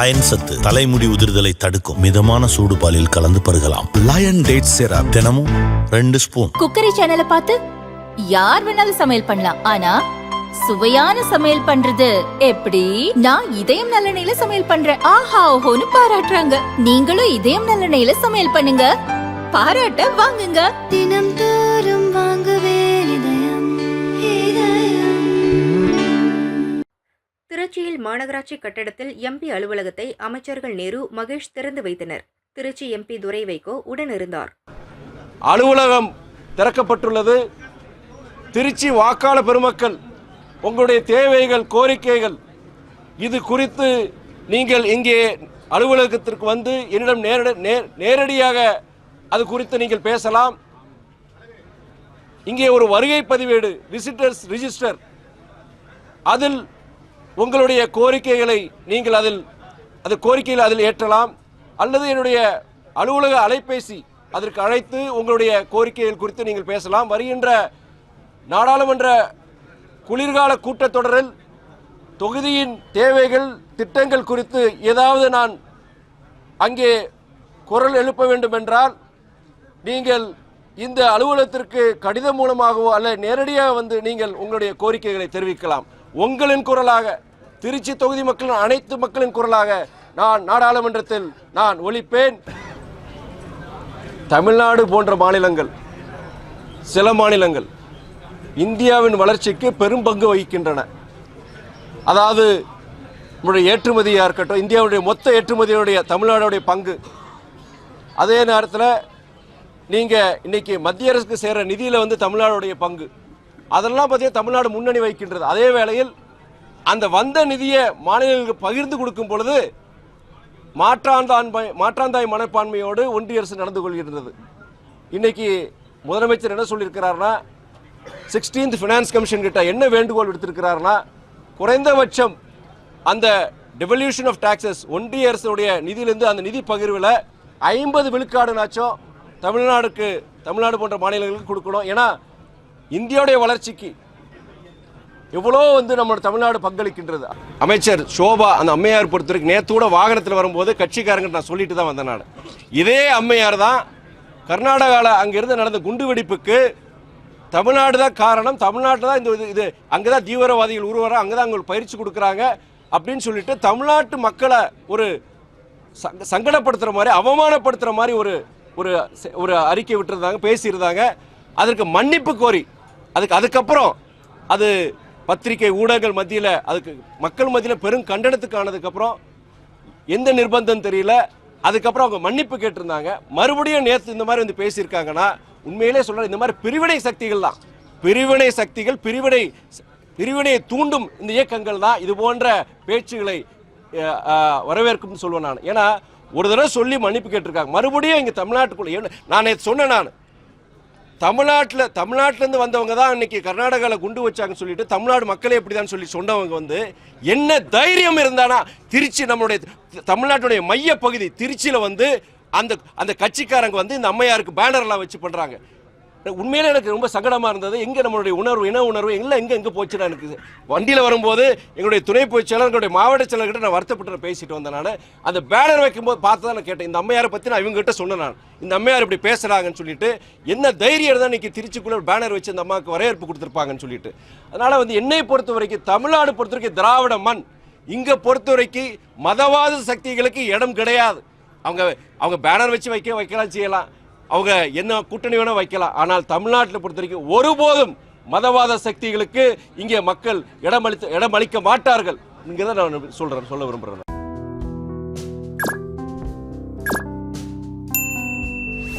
Iron சத்து தலைமுடி உதிர்தலை தடுக்கும் மிதமான சூடு பாலில் கலந்து பருகலாம். லயன் டேட் சிரப் தினமும் ரெண்டு ஸ்பூன். குக்கரி சேனலை பார்த்து யார் வேணாலும் சமையல் பண்ணலாம். ஆனா சுவையான சமையல் பண்றது எப்படி? நான் இதயம் நல்லெண்ணெயில சமையல் பண்றேன். ஆஹா ஓஹோன்னு பாராட்டுறாங்க. நீங்களும் இதயம் நல்லெண்ணெயில சமையல் பண்ணுங்க. பாராட்ட வாங்குங்க. தினம் தோறும் திருச்சியில் மாநகராட்சி கட்டடத்தில் எம்பி அலுவலகத்தை அமைச்சர்கள் நேரு மகேஷ் திறந்து வைத்தனர். திருச்சி எம்பி துரை வைகோ உடனிருந்தார் அலுவலகம் திறக்கப்பட்டுள்ளது. திருச்சி வாக்காளர் பெருமக்கள் உங்களுடைய தேவைகள் கோரிக்கைகள் இது குறித்து நீங்கள் இங்கே அலுவலகத்திற்கு வந்து என்னிடம் நேரடி நேரடியாக அது குறித்து நீங்கள் பேசலாம். இங்கே ஒரு வருகை பதிவேடு விசிட்டர்ஸ் ரிஜிஸ்டர் அதில் உங்களுடைய கோரிக்கைகளை நீங்கள் அதில் அது கோரிக்கையில் அதில் ஏற்றலாம் அல்லது என்னுடைய அலுவலக அலைபேசி அதற்கு அழைத்து உங்களுடைய கோரிக்கைகள் குறித்து நீங்கள் பேசலாம். வருகின்ற நாடாளுமன்ற குளிர்கால கூட்டத்தொடரில் தொகுதியின் தேவைகள் திட்டங்கள் குறித்து ஏதாவது நான் அங்கே குரல் எழுப்ப வேண்டும் என்றால் நீங்கள் இந்த அலுவலகத்திற்கு கடிதம் மூலமாகவோ அல்ல நேரடியாக வந்து நீங்கள் உங்களுடைய கோரிக்கைகளை தெரிவிக்கலாம். உங்களின் குரலாக திருச்சி தொகுதி மக்களின் அனைத்து மக்களின் குரலாக நான் நாடாளுமன்றத்தில் நான் ஒழிப்பேன் தமிழ்நாடு போன்ற மாநிலங்கள் சில மாநிலங்கள் இந்தியாவின் வளர்ச்சிக்கு பெரும் பங்கு வகிக்கின்றன. அதாவது நம்முடைய ஏற்றுமதியாக இருக்கட்டும் இந்தியாவுடைய மொத்த ஏற்றுமதியுடைய தமிழ்நாடுடைய பங்கு. அதே நேரத்தில் நீங்கள் இன்றைக்கி மத்திய அரசுக்கு சேர்கிற நிதியில் வந்து தமிழ்நாடுடைய பங்கு. அதெல்லாம் பார்த்தீங்கன்னா தமிழ்நாடு முன்னணி வகிக்கின்றது. அதே வேளையில் அந்த வந்த நிதியை மாநிலங்களுக்கு பகிர்ந்து கொடுக்கும் பொழுது மாற்றாந்தான்மை மாற்றாந்தாய் மனப்பான்மையோடு ஒன்றிய அரசு நடந்து கொள்கின்றது. இன்னைக்கு முதலமைச்சர் என்ன சொல்லியிருக்கிறாருன்னா சிக்ஸ்டீன்த் ஃபினான்ஸ் கமிஷன் கிட்ட என்ன வேண்டுகோள் விடுத்திருக்கிறாருன்னா குறைந்தபட்சம் அந்த டெவல்யூஷன் ஆஃப் டாக்ஸஸ் ஒன்றிய அரசுடைய நிதியிலிருந்து அந்த நிதி பகிர்வில் ஐம்பது விழுக்காடுனாச்சும் தமிழ்நாடுக்கு தமிழ்நாடு போன்ற மாநிலங்களுக்கு கொடுக்கணும். ஏன்னா இந்தியாவுடைய வளர்ச்சிக்கு எவ்வளோ வந்து நம்ம தமிழ்நாடு பங்களிக்கின்றது? அமைச்சர் சோபா அந்த அம்மையார் பொறுத்தவரைக்கும் நேற்றோட வாகனத்தில் வரும்போது கட்சிக்காரங்க நான் சொல்லிட்டு தான் வந்தேன் நான். இதே அம்மையார் தான் கர்நாடகாவில் அங்கிருந்து நடந்த குண்டு வெடிப்புக்கு தமிழ்நாடு தான் காரணம் தமிழ்நாட்டில் தான் இந்த இது இது அங்கே தான் தீவிரவாதிகள் உருவாரம் அங்கே தான் அவங்களுக்கு பயிற்சி கொடுக்குறாங்க அப்படின்னு சொல்லிட்டு தமிழ்நாட்டு மக்களை ஒரு சங்க- சங்கடப்படுத்துகிற மாதிரி அவமானப்படுத்துகிற மாதிரி ஒரு ஒரு ஒரு அறிக்கை விட்டுருந்தாங்க பேசியிருந்தாங்க. அதற்கு மன்னிப்பு கோரி அதுக்கு அதுக்கப்புறம் அது பத்திரிகை ஊடகங்கள் மத்தியில் அதுக்கு மக்கள் மத்தியில் பெரும் கண்டனத்துக்கு ஆனதுக்கப்புறம் எந்த நிர்பந்தம் தெரியல. அதுக்கப்புறம் அவங்க மன்னிப்பு கேட்டிருந்தாங்க. மறுபடியும் நேற்று இந்த மாதிரி வந்து பேசியிருக்காங்கன்னா உண்மையிலே சொல்கிற இந்த மாதிரி பிரிவினை சக்திகள் தான். பிரிவினை சக்திகள் பிரிவினை பிரிவினையை தூண்டும் இந்த இயக்கங்கள் தான் இது போன்ற பேச்சுகளை வரவேற்கும் வரவேற்கும்னு சொல்லுவேன் நான். ஏன்னா ஒரு தடவை சொல்லி மன்னிப்பு கேட்டிருக்காங்க. மறுபடியும் இங்கே தமிழ்நாட்டுக்குள்ளே நான் நேற்று சொன்னேன் நான். தமிழ்நாட்டில் தமிழ்நாட்டிலேருந்து வந்தவங்க தான் இன்னைக்கு கர்நாடகாவில் குண்டு வச்சாங்கன்னு சொல்லிட்டு தமிழ்நாடு மக்களே இப்படி தான் சொல்லி சொன்னவங்க வந்து என்ன தைரியம் இருந்தானா திருச்சி நம்மளுடைய தமிழ்நாட்டுடைய மைய பகுதி திருச்சியில் வந்து அந்த அந்த கட்சிக்காரங்க வந்து இந்த அம்மையாருக்கு பேனர்லாம் வச்சு பண்ணுறாங்க உண்மையிலே எனக்கு ரொம்ப சங்கடமாக இருந்தது. எங்கே நம்மளுடைய உணர்வு இன உணர்வு எங்கே எங்கே எங்கே போச்சுடா எனக்கு வண்டியில் வரும்போது எங்களுடைய துணை பொதுச் செயலர் எங்களுடைய மாவட்ட செயலர்கிட்ட நான் வருத்தப்பட்டு பேசிட்டு வந்தேன் நான். அந்த பேனர் வைக்கும்போது பார்த்து தான் நான் கேட்டேன். இந்த அம்மையாரை பற்றி நான் இவங்ககிட்ட சொன்னேன் நான். இந்த அம்மையார் இப்படி பேசுகிறாங்கன்னு சொல்லிட்டு என்ன தைரியம் தான் இன்றைக்கி திருச்சிக்குள்ள ஒரு பேனர் வச்சு அந்த அம்மாவுக்கு வரவேற்பு கொடுத்துருப்பாங்கன்னு சொல்லிட்டு. அதனால் வந்து என்னை பொறுத்த வரைக்கும் தமிழ்நாடு பொறுத்த வரைக்கும் திராவிட மண். இங்கே பொறுத்த வரைக்கும் மதவாத சக்திகளுக்கு இடம் கிடையாது. அவங்க அவங்க பேனர் வச்சு வைக்க வைக்கலாம் செய்யலாம். அவங்க என்ன கூட்டணி வேணால் வைக்கலாம். ஆனால் தமிழ்நாட்டில் பொறுத்த வரைக்கும் ஒருபோதும் மதவாத சக்திகளுக்கு இங்கே மக்கள் இடமளித்து இடமளிக்க மாட்டார்கள். இங்கே தான் நான் சொல்கிறேன் சொல்ல விரும்புகிறேன்